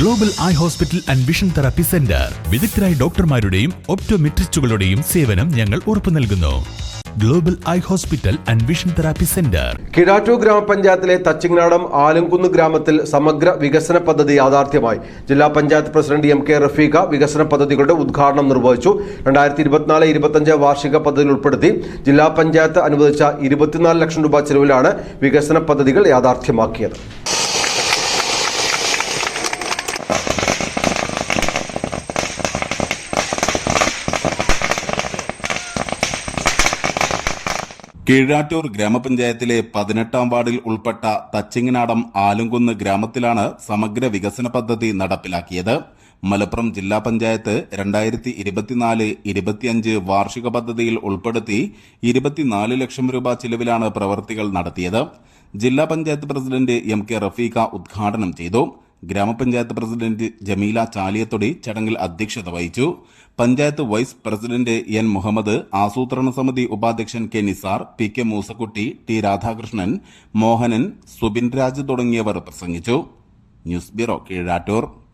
Global eye hospital and vision therapy centre വിദഗ്ധരായ ഡോക്ടർമാരുടെയും ഒപ്റ്റോമെട്രിസ്റ്റുകളുടെയും സേവനം ഞങ്ങൾ ഉറപ്പു നൽകുന്നു. Global eye hospital and vision therapy centre Kizhattur ഗ്രാമപഞ്ചായത്തിലെ തച്ചിങ്ങാടം ആലുംകുന്ന് ഗ്രാമത്തിൽ സമഗ്ര വികസന പദ്ധതി യാഥാർത്ഥ്യമായി. ജില്ലാ panchayat president M K Rafeeqa വികസന പദ്ധതികളുടെ ഉദ്ഘാടനം നിർവഹിച്ചു. രണ്ടായിരത്തി ഇരുപത്തിനാല് ഇരുപത്തഞ്ച് വാർഷിക പദ്ധതിയിൽ ഉൾപ്പെടുത്തി ജില്ലാ പഞ്ചായത്ത് അനുവദിച്ച ഇരുപത്തിനാല് ലക്ഷം രൂപ ചെലവിലാണ് വികസന പദ്ധതികൾ യാഥാർത്ഥ്യമാക്കിയത്. കീഴാറ്റൂർ ഗ്രാമപഞ്ചായത്തിലെ പതിനെട്ടാം വാർഡിൽ ഉൾപ്പെട്ട തച്ചിങ്ങനാടം ആലുംകുന്ന് ഗ്രാമത്തിലാണ് സമഗ്ര വികസന പദ്ധതി നടപ്പിലാക്കിയത്. മലപ്പുറം ജില്ലാ പഞ്ചായത്ത് രണ്ടായിരത്തി ഇരുപത്തിനാല് ഇരുപത്തിയഞ്ച് വാർഷിക പദ്ധതിയിൽ ഉൾപ്പെടുത്തി ഇരുപത്തിനാല് ലക്ഷം രൂപ ചിലവിലാണ് പ്രവൃത്തികൾ നടത്തിയത്. ജില്ലാ panchayat president M K Rafeeqa ഉദ്ഘാടനം ചെയ്തു. ഗ്രാമപഞ്ചായത്ത് പ്രസിഡന്റ് ജമീല ചാലിയത്തൊടി ചടങ്ങിൽ അധ്യക്ഷത വഹിച്ചു. Panchayat vice president N Muhammad ആസൂത്രണ സമിതി ഉപാധ്യക്ഷൻ K Nisar P K Moosakutty T Radhakrishnan Mohanan Subin Raj തുടങ്ങിയവർ പ്രസംഗിച്ചു. News bureau Keezhattur.